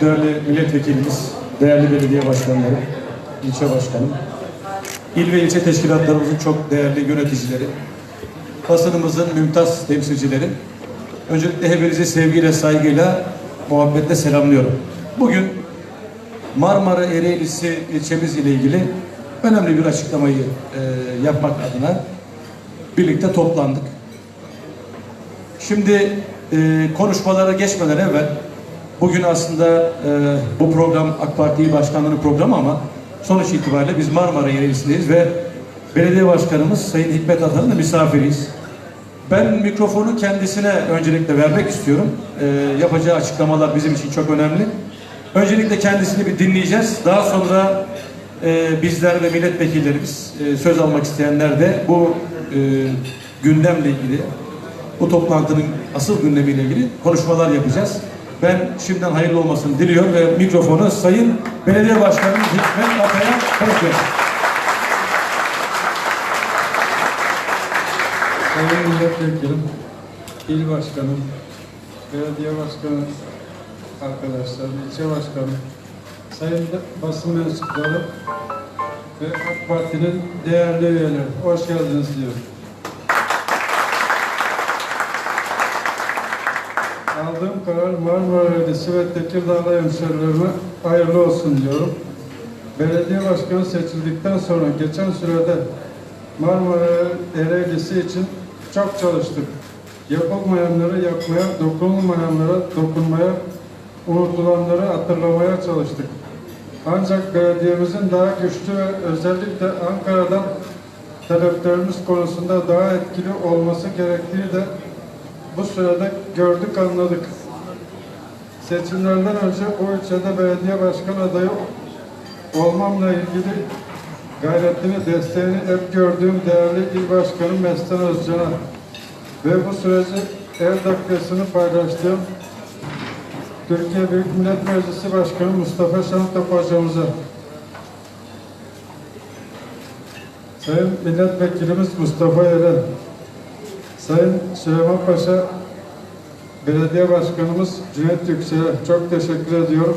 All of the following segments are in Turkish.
değerli milletvekilimiz, değerli belediye başkanları, ilçe başkanım, il ve ilçe teşkilatlarımızın çok değerli yöneticileri, basınımızın mümtaz temsilcileri, öncelikle hepinizi sevgiyle, saygıyla, muhabbetle selamlıyorum. Bugün Marmara Ereğlisi ilçemiz ile ilgili önemli bir açıklamayı e, yapmak adına birlikte toplandık. Şimdi e, konuşmalara geçmeden evvel bugün aslında e, bu program AK Parti Başkanlığı'nın programı ama sonuç itibariyle biz Marmara Ereğlisi'ndeyiz ve belediye başkanımız Sayın Hikmet Atan'ın da misafiriyiz. Ben mikrofonu kendisine öncelikle vermek istiyorum. E, yapacağı açıklamalar bizim için çok önemli. Öncelikle kendisini bir dinleyeceğiz. Daha sonra e, bizler ve milletvekillerimiz, e, söz almak isteyenler de bu e, gündemle ilgili, bu toplantının asıl gündemiyle ilgili konuşmalar yapacağız. Ben şimdiden hayırlı olmasını diliyor ve mikrofonu Sayın Belediye Başkanımız Hikmet Atay'a bırakıyorum. Sayın Milletvekilim, İl Başkanım, Belediye Başkanı arkadaşlar, ilçe başkanı, sayın basın mensupları ve AK Parti'nin değerli üyeleri, hoş geldiniz diyorum. Karar Marmara Belediyesi ve Tekirdağ hemşerilerime hayırlı olsun diyorum. Belediye başkanı seçildikten sonra geçen sürede Marmara Ereğlisi için çok çalıştık. Yapılmayanları yapmaya, dokunulmayanlara dokunmaya, unutulanları hatırlamaya çalıştık. Ancak belediyemizin daha güçlü ve özellikle Ankara'dan taleplerimiz konusunda daha etkili olması gerektiği de bu sürede gördük, anladık. Seçimlerden önce bu ilçede belediye başkan adayı olmamla ilgili gayretini, desteğini hep gördüğüm değerli il başkanım Mestan Özcan'a ve bu süreci el dakikasını paylaştığım Türkiye Büyük Millet Meclisi Başkanı Mustafa Şentop hocamıza Sayın Milletvekilimiz Mustafa Eren Sayın Süleyman Paşa Belediye Başkanımız Cüneyt Yüksel'e çok teşekkür ediyorum.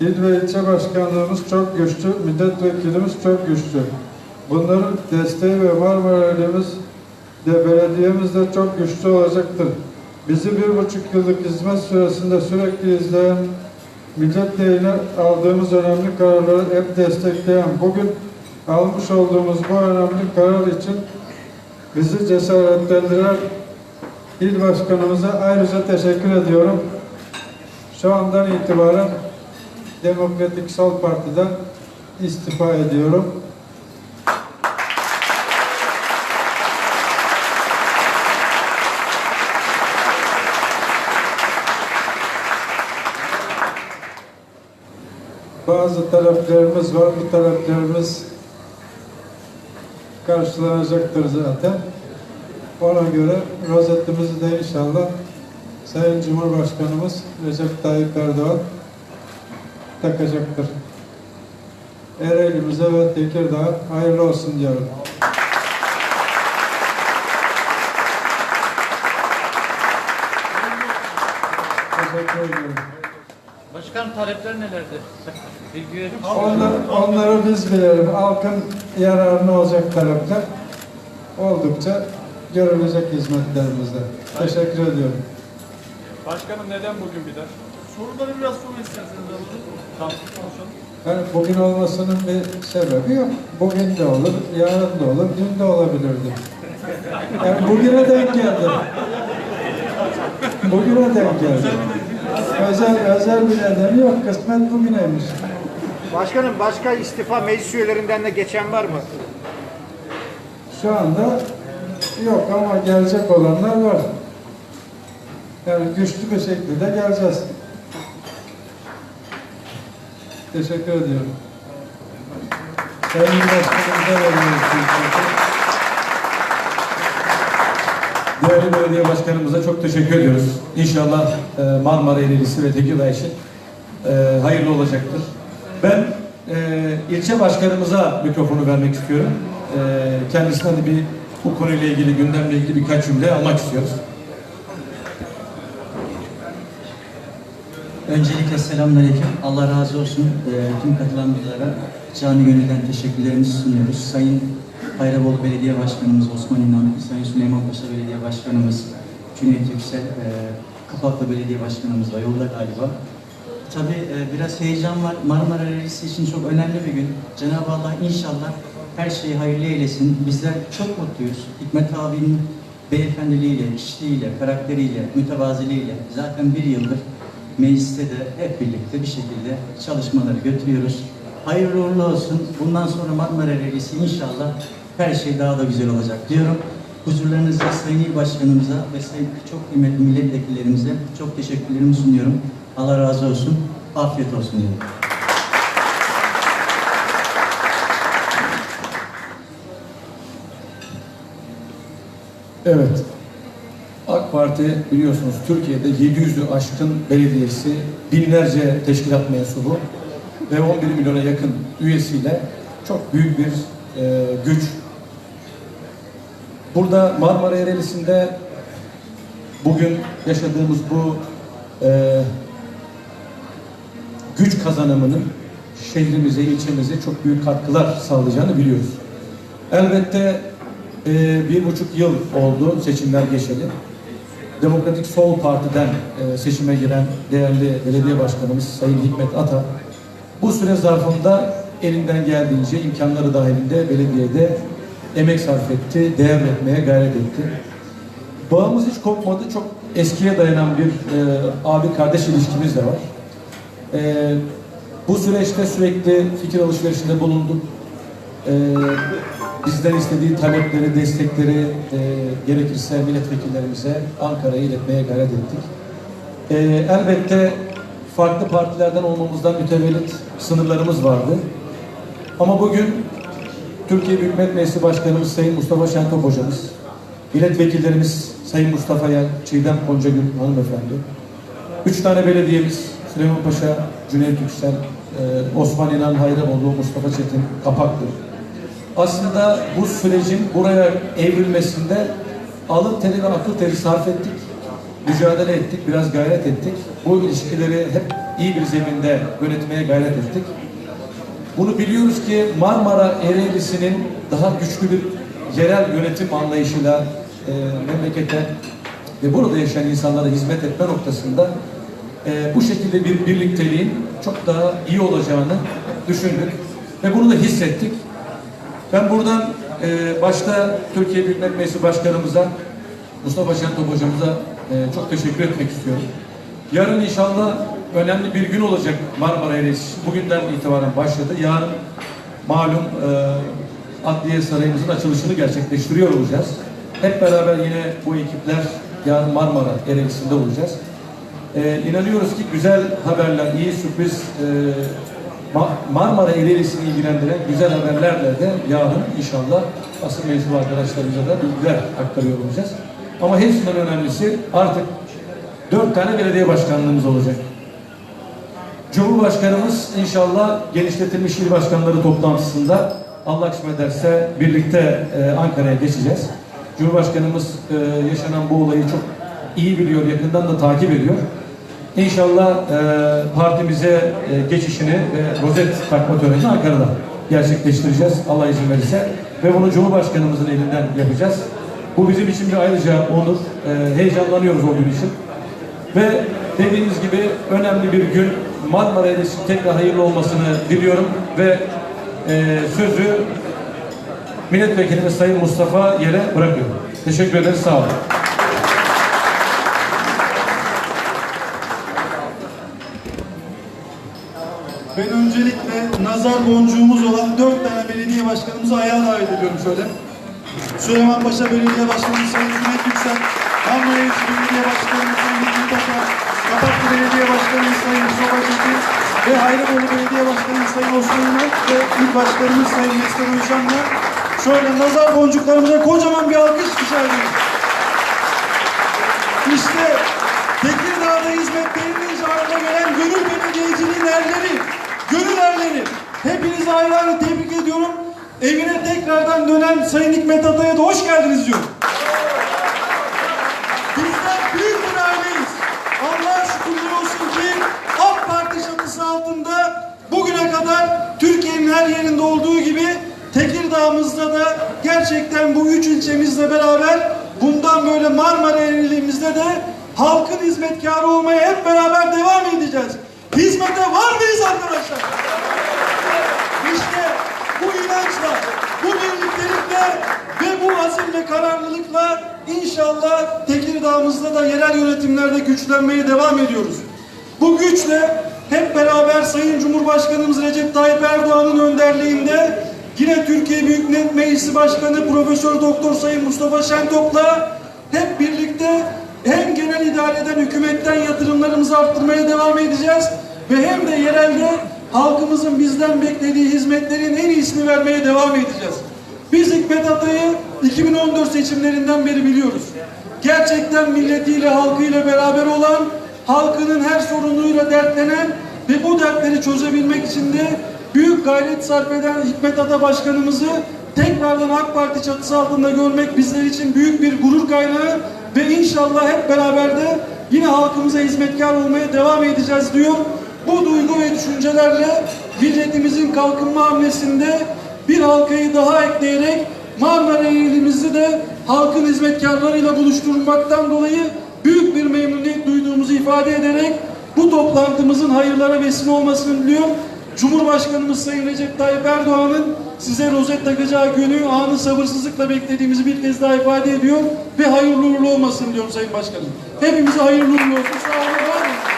İl ve ilçe başkanlığımız çok güçlü, milletvekilimiz çok güçlü. Bunların desteği ve Marmara Eylemiz de belediyemiz de çok güçlü olacaktır. Bizi bir buçuk yıllık hizmet süresinde sürekli izleyen, milletle aldığımız önemli kararları hep destekleyen, bugün almış olduğumuz bu önemli karar için bizi cesaretlendiren il başkanımıza ayrıca teşekkür ediyorum. Şu andan itibaren Demokratik Sol Parti'den istifa ediyorum. Bazı taleplerimiz var. Bu taleplerimiz karşılanacaktır zaten. Ona göre rozetimizi de inşallah Sayın Cumhurbaşkanımız Recep Tayyip Erdoğan takacaktır. Ereğlimize ve Tekirdağ'a hayırlı olsun diyorum. Teşekkür. Başkan talepler nelerdir? Bilgi? Onları, onları biz bilelim. Halkın yararına olacak talepler oldukça görülecek hizmetlerimizde. Teşekkür ediyorum. Başkanım neden bugün bir de? Soruları biraz sonra isterseniz alalım. Tamam, konuşalım. Yani bugün olmasının bir sebebi yok. Bugün de olur, yarın da olur, dün de olabilirdi. Yani bugüne denk geldi. Bugüne denk geldi. Özel, özel bir nedeni yok. Kısmet bugüneymiş. Başkanım başka istifa meclis üyelerinden de geçen var mı? Şu anda yok ama gelecek olanlar var. Yani güçlü bir şekilde geleceğiz. Teşekkür ediyorum. Sayın Başkanımıza. Değerli belediye başkanımıza çok teşekkür ediyoruz. İnşallah e, Marmara Ereğlisi ve Tekirdağ için e, hayırlı olacaktır. Ben e, ilçe başkanımıza mikrofonu vermek istiyorum. Kendisinden de bir bu konuyla ilgili, gündemle ilgili birkaç cümle almak istiyoruz. Öncelikle selamünaleyküm. Allah razı olsun. Ee, tüm katılanlara canı gönülden teşekkürlerimizi sunuyoruz. Sayın Hayrabolu Belediye Başkanımız Osman İnan, Sayın Süleyman Paşa Belediye Başkanımız Cüneyt Yüksel, e, Kapaklı Belediye Başkanımız da yolda galiba. Tabii e, biraz heyecan var. Marmara Rallisi için çok önemli bir gün. Cenab-ı Allah inşallah her şeyi hayırlı eylesin. Bizler çok mutluyuz. Hikmet abinin beyefendiliğiyle, kişiliğiyle, karakteriyle, mütevaziliğiyle zaten bir yıldır mecliste de hep birlikte bir şekilde çalışmaları götürüyoruz. Hayırlı uğurlu olsun. Bundan sonra Marmara Rallisi inşallah her şey daha da güzel olacak diyorum. Huzurlarınızda Sayın İl Başkanımıza ve sayın çok kıymetli milletvekillerimize çok teşekkürlerimi sunuyorum. Allah razı olsun. Afiyet olsun diyorum. Evet. AK Parti biliyorsunuz Türkiye'de 700'ü aşkın belediyesi, binlerce teşkilat mensubu ve 11 milyona yakın üyesiyle çok büyük bir e, güç. Burada Marmara Ereğlisi'nde bugün yaşadığımız bu e, güç kazanımının şehrimize, ilçemize çok büyük katkılar sağlayacağını biliyoruz. Elbette e, bir buçuk yıl oldu seçimler geçeli. Demokratik Sol Parti'den e, seçime giren değerli belediye başkanımız Sayın Hikmet Ata bu süre zarfında elinden geldiğince imkanları dahilinde belediyede emek sarf etti, devretmeye gayret etti. Bağımız hiç kopmadı. Çok eskiye dayanan bir e, abi kardeş ilişkimiz de var. E, bu süreçte sürekli fikir alışverişinde bulunduk. E, bizden istediği talepleri, destekleri e, gerekirse milletvekillerimize Ankara'ya iletmeye gayret ettik. E, elbette farklı partilerden olmamızdan mütevellit sınırlarımız vardı. Ama bugün Türkiye Büyük Millet Meclisi Başkanımız Sayın Mustafa Şentop Hocamız, milletvekillerimiz Sayın Mustafa Yel, Çiğdem Koncagül hanımefendi, üç tane belediyemiz Süleyman Paşa, Cüneyt Yüksel, e, Osman İnan Hayramoğlu, Mustafa Çetin, Kapaklı. Aslında bu sürecin buraya evrilmesinde alın teri ve akıl teri sarf ettik. Mücadele ettik, biraz gayret ettik. Bu ilişkileri hep iyi bir zeminde yönetmeye gayret ettik. Bunu biliyoruz ki Marmara Ereğlisi'nin daha güçlü bir yerel yönetim anlayışıyla e, memlekete ve burada yaşayan insanlara hizmet etme noktasında e, bu şekilde bir birlikteliğin çok daha iyi olacağını düşündük ve bunu da hissettik. Ben buradan e, başta Türkiye Büyük Meclisi Başkanımıza, Mustafa Şentop Hocamıza e, çok teşekkür etmek istiyorum. Yarın inşallah önemli bir gün olacak Marmara Ereğlisi. Bugünden itibaren başladı. Yarın malum e, Adliye Sarayımızın açılışını gerçekleştiriyor olacağız. Hep beraber yine bu ekipler yarın Marmara Ereğlisi'nde olacağız. E, inanıyoruz ki güzel haberler, iyi sürpriz e, Marmara Ereğlisi'ni ilgilendiren güzel haberlerle de yarın inşallah basın mensubu arkadaşlarımıza da bilgiler aktarıyor olacağız. Ama hepsinden önemlisi artık dört tane belediye başkanlığımız olacak. Cumhurbaşkanımız inşallah genişletilmiş il başkanları toplantısında Allah kısmet ederse birlikte e, Ankara'ya geçeceğiz. Cumhurbaşkanımız e, yaşanan bu olayı çok iyi biliyor, yakından da takip ediyor. İnşallah e, partimize e, geçişini ve rozet takma törenini Ankara'da gerçekleştireceğiz Allah izin verirse. Ve bunu Cumhurbaşkanımızın elinden yapacağız. Bu bizim için bir ayrıca onur. E, heyecanlanıyoruz o gün için. Ve dediğiniz gibi önemli bir gün Marmara Ereğlisi'nin tekrar hayırlı olmasını diliyorum ve e, sözü milletvekilimiz Sayın Mustafa Yere bırakıyorum. Teşekkür ederiz. Sağ olun. Ben öncelikle nazar boncuğumuz olan dört tane belediye başkanımızı ayağa davet ediyorum şöyle. Süleyman Paşa Belediye Başkanımız Sayın Cüneyt Yüksel, Marmaris Belediye Başkanımız Sayın Hikmet Paşa, Kapaklı Belediye Başkanımız Sayın Mustafa Çetin ve Hayraboğlu Belediye Başkanımız Sayın Osman İnan ve İl Başkanımız Sayın Neslihan Hocam'la şöyle nazar boncuklarımıza kocaman bir alkış rica ediyoruz. İşte Tekirdağ'da hizmetlerinin ardına gelen gönül belediyeciliğin erleri, Gönül erleri. Hepinizi ayrı ayrı tebrik ediyorum. Evine tekrardan dönen Sayın Hikmet Atay'a da hoş geldiniz diyorum. Bizler büyük bir aileyiz. Allah'a şükürler olsun ki AK Parti çatısı altında bugüne kadar Türkiye'nin her yerinde olduğu gibi Tekirdağ'ımızda da gerçekten bu üç ilçemizle beraber bundan böyle Marmara Eylül'ümüzde de halkın hizmetkarı olmaya hep beraber devam edeceğiz. Hizmete var mıyız arkadaşlar? İşte bu inançla, bu birliktelikle ve bu azim ve kararlılıkla inşallah Tekirdağ'ımızda da yerel yönetimlerde güçlenmeye devam ediyoruz. Bu güçle hep beraber Sayın Cumhurbaşkanımız Recep Tayyip Erdoğan'ın önderliğinde yine Türkiye Büyük Millet Meclisi Başkanı Profesör Doktor Sayın Mustafa Şentop'la hep birlikte hem genel idareden hükümetten yatırımlarımızı arttırmaya devam edeceğiz ve hem de yerelde halkımızın bizden beklediği hizmetlerin en iyisini vermeye devam edeceğiz. Biz Hikmet Atay'ı 2014 seçimlerinden beri biliyoruz. Gerçekten milletiyle, halkıyla beraber olan, halkının her sorunuyla dertlenen ve bu dertleri çözebilmek için de büyük gayret sarf eden Hikmet Ata Başkanımızı tekrardan AK Parti çatısı altında görmek bizler için büyük bir gurur kaynağı ve inşallah hep beraber de yine halkımıza hizmetkar olmaya devam edeceğiz diyor. Bu duygu ve düşüncelerle milletimizin kalkınma hamlesinde bir halkayı daha ekleyerek Marmara ilimizi de halkın hizmetkarlarıyla buluşturmaktan dolayı büyük bir memnuniyet duyduğumuzu ifade ederek bu toplantımızın hayırlara vesile olmasını diliyorum. Cumhurbaşkanımız Sayın Recep Tayyip Erdoğan'ın size rozet takacağı günü anı sabırsızlıkla beklediğimizi bir kez daha ifade ediyor ve hayırlı uğurlu olmasın diyorum Sayın Başkanım. Hepimize hayırlı uğurlu olsun. Sağ olun.